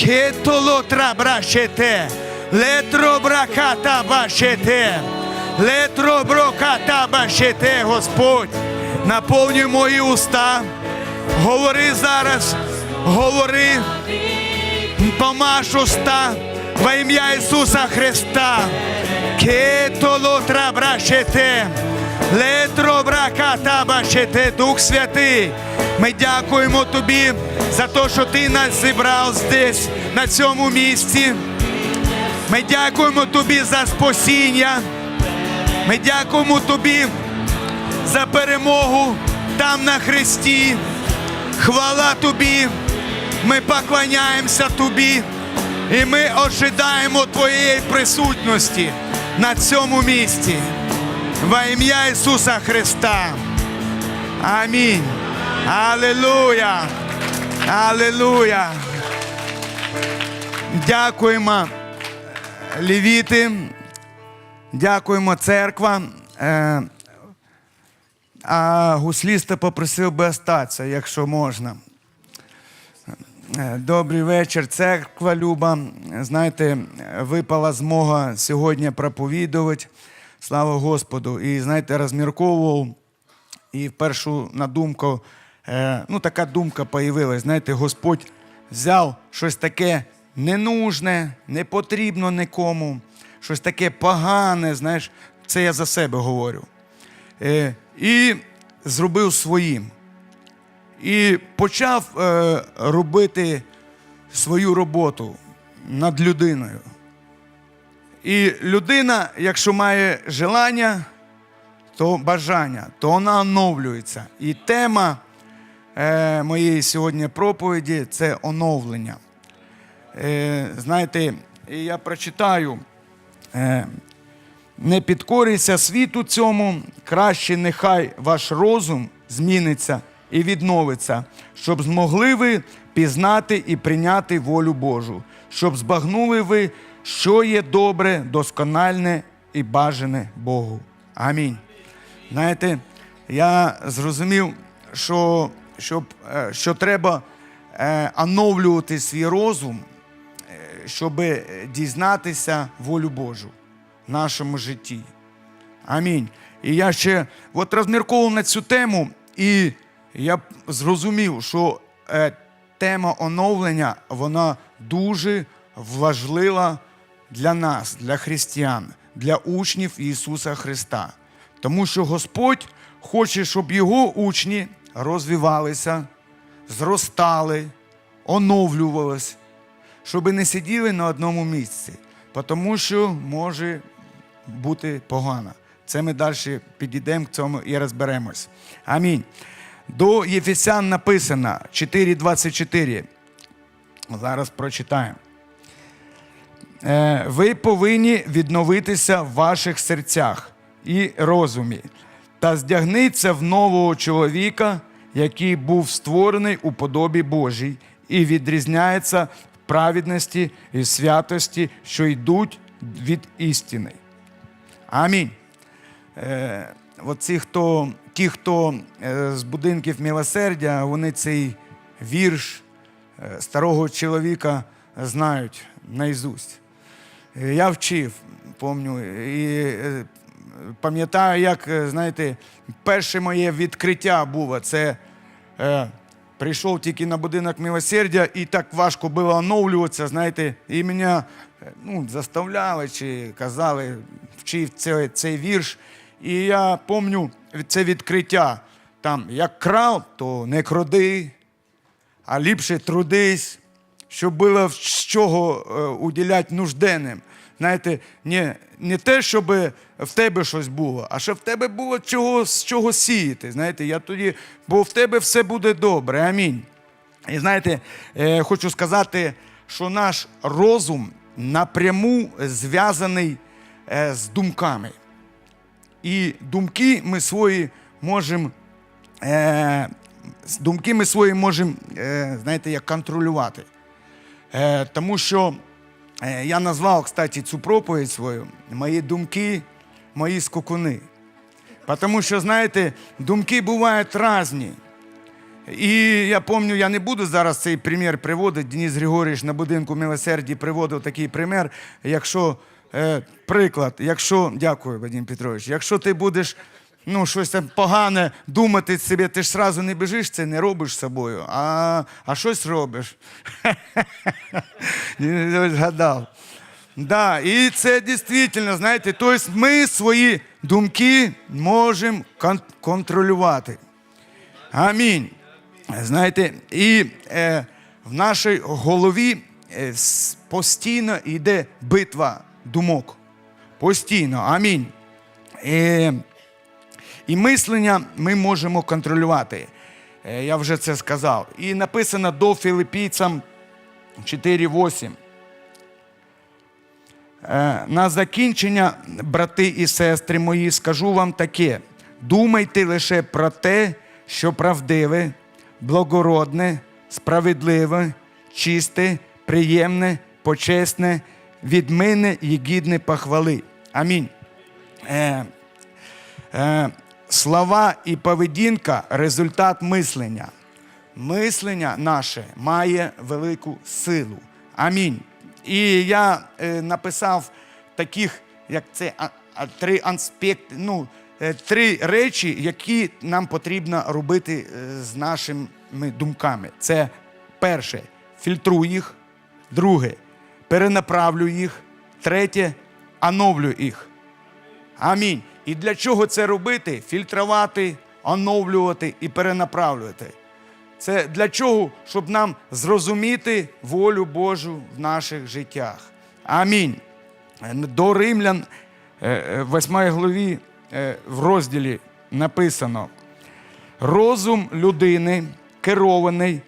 Кетоло трабрашете. Летро браката башете. Летро броката башете, Господь. Наповнюй мої уста. Говори зараз. Говори. Помаш уста во ім'я Ісуса Христа. Кетоло трабрашете. Летро браката башете, Дух Святий. Ми дякуємо Тобі за те, що Ти нас зібрав здесь, на цьому місці. Ми дякуємо Тобі за спасіння. Ми дякуємо Тобі за перемогу там на Христі. Хвала Тобі. Ми поклоняємося Тобі. І ми ожидаємо Твоєї присутності на цьому місці. Во ім'я Ісуса Христа. Амінь. Аллилуйя. Аллилуйя. Дякуємо, лівіти. Дякуємо, церква. Е, А гусліста попросив би остатися, якщо можна. Е, Добрий вечір, церква Люба. Знаєте, випала змога сьогодні проповідувати. Слава Господу. І знаєте, розмірковував. І першу на думку, е, ну така думка появилась. Знаєте, Господь взяв щось таке ненужне, не потрібно нікому, щось таке погане, знаєш, це я за себе говорю. Е, і зробив своїм. І почав е, робити свою роботу над людиною. І людина, якщо має желання, то бажання, то вона оновлюється. І тема е, моєї сьогодні проповіді це оновлення. Е, знаєте, я прочитаю. Е, не підкорюйся світу цьому, краще нехай ваш розум зміниться і відновиться, щоб змогли ви пізнати і прийняти волю Божу, щоб збагнули ви, що є добре, доскональне і бажане Богу. Амінь. Знаєте, я зрозумів, що, щоб, е, що треба е, оновлювати свій розум, щоб дізнатися волю Божу в нашому житті. Амінь. І я ще от розмірковував на цю тему, і я зрозумів, що е, тема оновлення вона дуже важлива для нас, для християн, для учнів Ісуса Христа. Тому що Господь хоче, щоб Його учні розвивалися, зростали, оновлювалися, щоб не сиділи на одному місці, тому що може бути погано. Це ми далі підійдемо к цьому і розберемось. Амінь. До Єфесян написано 4.24. Зараз прочитаємо. Е, Ви повинні відновитися в ваших серцях і розумі та здягниться в нового чоловіка, який був створений у подобі Божій і відрізняється в праведності і святості, що йдуть від істини. Амінь. Е, оці, хто, ті, хто е, з будинків милосердя, вони цей вірш старого чоловіка знають наизусть. Е, Я вчив, пам'ятаю, і е, пам'ятаю, як, е, знаєте, перше моє відкриття було. Це е, прийшов тільки на будинок милосердя, і так важко було оновлюватися, знаєте, і мене е, ну, заставляли чи казали, вчив цей, цей вірш. І я пам'ятаю це відкриття. Там, як крав, то не кради, а ліпше трудись, щоб було з чого е, уділяти нужденним. Знаєте, не, не те, щоб в тебе щось було, а щоб в тебе було чого, з чого сіяти. Знаєте, я тоді, бо в тебе все буде добре. Амінь. І знаєте, е, хочу сказати, що наш розум напряму зв'язаний е, з думками. І думки ми свої можемо. Е, думки ми свої можемо, е, знаєте, як контролювати. Е, тому що е, я назвав, кстати, цю проповідь свою Мої думки, мої скокуни. Тому що, знаєте, думки бувають різні. І я пам'ятаю, я не буду зараз цей примір приводити. Денис Григорійович на будинку милосерді приводив такий примір. Якщо приклад, якщо дякую, Вадим Петрович, якщо ти будеш ну, щось там погане думати собі, ти ж сразу не біжиш, це не робиш собою, а, а щось робиш. Згадав. Да, і це дійсно, знаєте, тобто ми свої думки можемо кон- контролювати. Амінь. Знаєте, і е, в нашій голові е, постійно йде битва думок. Постійно. Амінь. Е, і мислення ми можемо контролювати. Е, я вже це сказав. І написано до філіпійцям 4.8. Е, На закінчення, брати і сестри мої, скажу вам таке: думайте лише про те, що правдиве, благородне, справедливе, чисте, приємне, почесне, від мене і гідне похвали. Амінь. Е, слова і поведінка результат мислення. Мислення наше має велику силу. Амінь. І я е, написав таких, як це а, а, три аспекти, ну, е, три речі, які нам потрібно робити е, з нашими думками. Це перше фільтруй їх, друге перенаправлюй їх, третє оновлюй їх. Амінь. І для чого це робити? Фільтрувати, оновлювати і перенаправлювати. Це для чого? Щоб нам зрозуміти волю Божу в наших життях. Амінь. До римлян, 8 главі е, в розділі написано: розум людини керований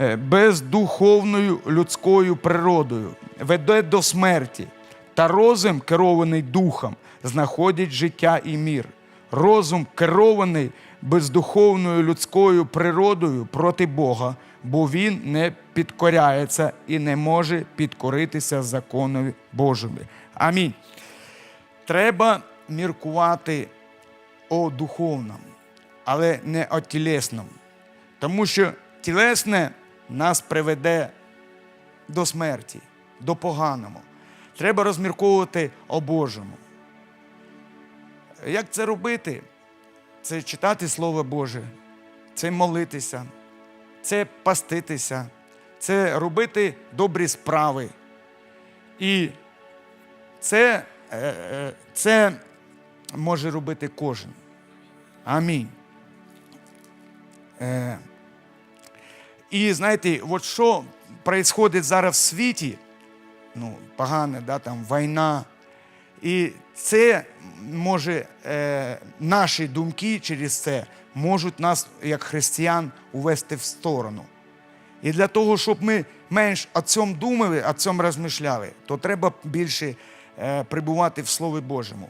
е, бездуховною людською природою, веде до смерті, та розум, керований духом, знаходить життя і мір. Розум керований бездуховною людською природою проти Бога, бо він не підкоряється і не може підкоритися законові Божому. Амінь. Треба міркувати о духовному, але не о тілесному. Тому що тілесне нас приведе до смерті, до поганого. Треба розмірковувати о Божому. Як це робити? Це читати Слово Боже, це молитися, це паститися, це робити добрі справи. І це, е, е, це може робити кожен. Амінь. Е, І знаєте, от що відбувається зараз в світі, ну, погане, да, там війна. І це може, е, наші думки через це можуть нас, як християн, увести в сторону. І для того, щоб ми менш о цьому думали, о цьому розмишляли, то треба більше е, прибувати в Слові Божому.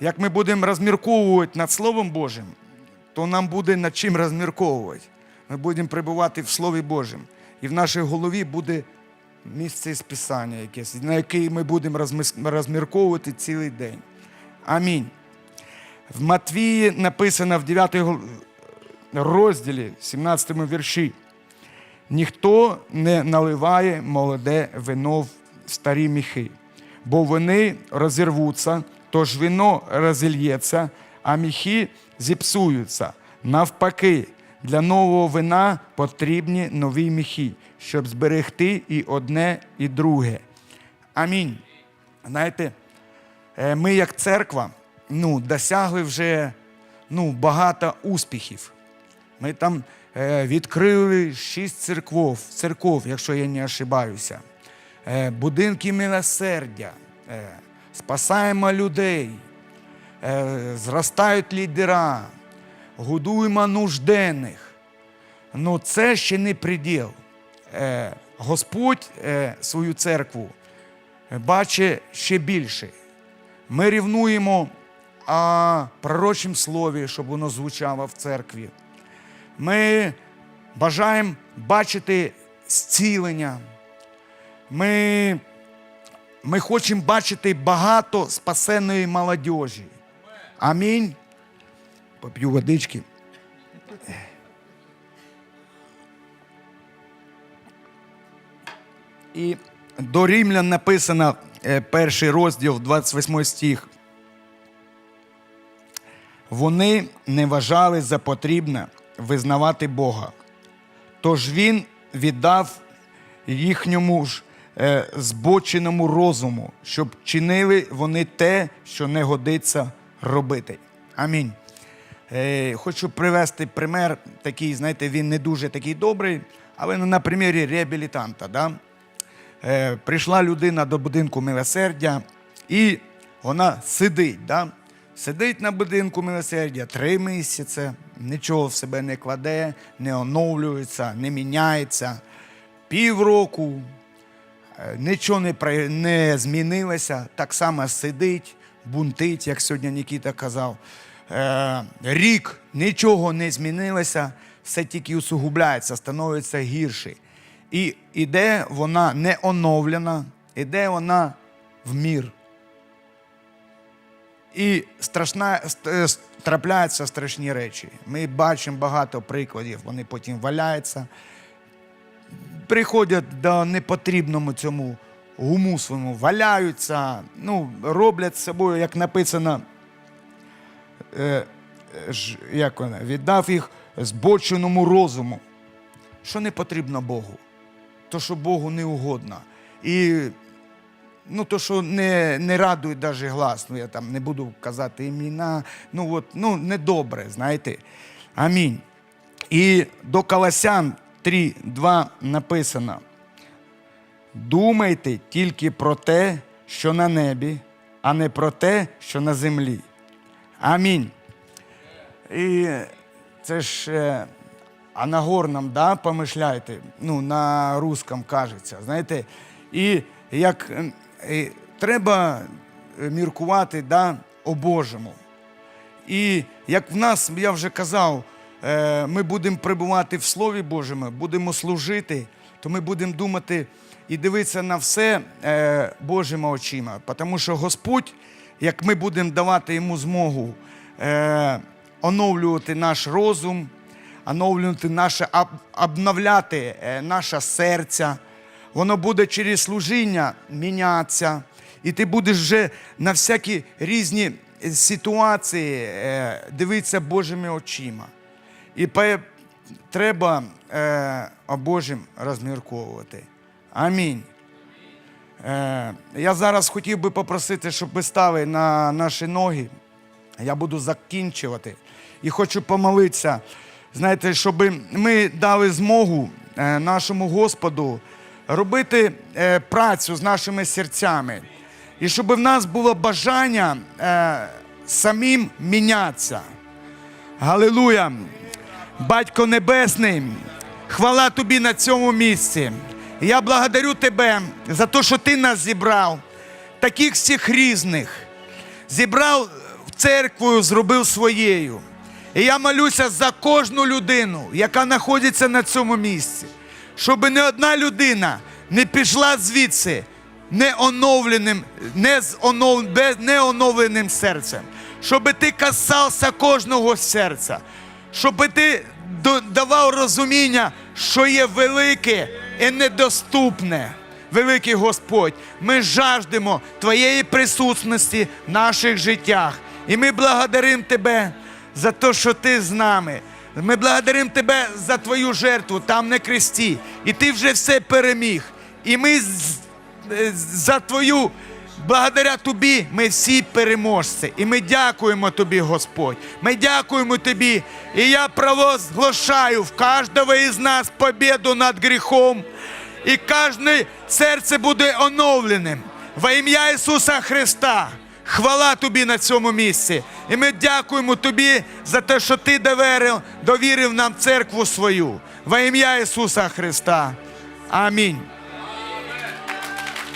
Як ми будемо розмірковувати над Словом Божим, то нам буде над чим розмірковувати. Ми будемо прибувати в Слові Божому. І в нашій голові буде місце з Писання якесь, на яке ми будемо розмірковувати цілий день. Амінь. В Матвії написано в 9 розділі, 17 вірші. Ніхто не наливає молоде вино в старі міхи, бо вони розірвуться, тож вино розільється, а міхи зіпсуються. Навпаки, для нового вина потрібні нові міхи, щоб зберегти і одне, і друге. Амінь. Знаєте, е, ми як церква ну, досягли вже ну, багато успіхів. Ми там е, відкрили шість церков, церков, якщо я не ошибаюся. Е, будинки милосердя, спасаємо людей, зростають лідера, годуємо нужденних. Ну це ще не приділ. Е, Господь е, свою церкву е, бачить ще більше. Ми рівнуємо о пророчому слові, щоб воно звучало в церкві. Ми бажаємо бачити зцілення. Ми, ми хочемо бачити багато спасеної молодіжі. Амінь поп'ю водички. І до Рімлян написано е, перший розділ 28 стих. Вони не вважали за потрібне визнавати Бога. Тож він віддав їхньому ж е, збоченому розуму, щоб чинили вони те, що не годиться робити. Амінь. Е, хочу привести пример такий, знаєте, він не дуже такий добрий, але на примірі реабілітанта. Да? Е, прийшла людина до будинку милосердя, і вона сидить. Да? Сидить на будинку милосердя три місяці, нічого в себе не кладе, не оновлюється, не міняється. Півроку, е, нічого не, не змінилося, так само сидить, бунтить, як сьогодні Нікіта казав. Е, рік нічого не змінилося, все тільки усугубляється, становиться гірше. І іде вона не оновлена, іде вона в мір. І страшна, ст- е, трапляються страшні речі. Ми бачимо багато прикладів, вони потім валяються, приходять до непотрібному цьому гуму своєму, валяються, ну, роблять з собою, як написано, е, ж, як вона, віддав їх збоченому розуму, що не потрібно Богу, то, що Богу не угодно. І ну, то, що не, не радує навіть глас, ну я там не буду казати імена, ну от, ну, недобре, знаєте. Амінь. І до Колосян 3.2 написано: думайте тільки про те, що на небі, а не про те, що на землі. Амінь. І це ж е, а на горном, да, помишляйте, ну, на русском кажеться, знаєте. І як е, треба е, міркувати да, о Божому. І як в нас, я вже казав, е, ми будемо перебувати в Слові Божому, будемо служити, то ми будемо думати і дивитися на все Божими очима. Тому що Господь, як ми будемо давати йому змогу е, оновлювати наш розум, оновлювати наше, об- обновляти е, наше серце, воно буде через служіння мінятися. І ти будеш вже на всякі різні ситуації е, дивитися Божими очима. І треба е, о Божим розмірковувати. Амінь. Е, я зараз хотів би попросити, щоб ви стали на наші ноги. Я буду закінчувати. І хочу помолитися, знаєте, щоб ми дали змогу е, нашому Господу робити е, працю з нашими серцями. І щоб в нас було бажання самим мінятися. Галилуя! Батько Небесний, хвала тобі на цьому місці. Я благодарю тебе за те, що ти нас зібрав, таких всіх різних, зібрав церкву, зробив своєю. І я молюся за кожну людину, яка знаходиться на цьому місці, щоб не одна людина не пішла звідси не оновленим, не з онов, без неоновленим серцем, щоб ти касався кожного серця, щоб ти давав розуміння, що є велике і недоступне. Великий Господь, ми жаждемо Твоєї присутності в наших життях. І ми благодаримо Тебе за те, що Ти з нами. Ми благодаримо Тебе за Твою жертву там на кресті. І Ти вже все переміг. І ми за Твою, благодаря Тобі, ми всі переможці. І ми дякуємо Тобі, Господь. Ми дякуємо Тобі. І я провозглашаю в кожного із нас побіду над гріхом. І кожне серце буде оновленим. Во ім'я Ісуса Христа. Хвала тобі на цьому місці. І ми дякуємо тобі за те, що ти довірив, довірив нам церкву свою. Во ім'я Ісуса Христа. Амінь.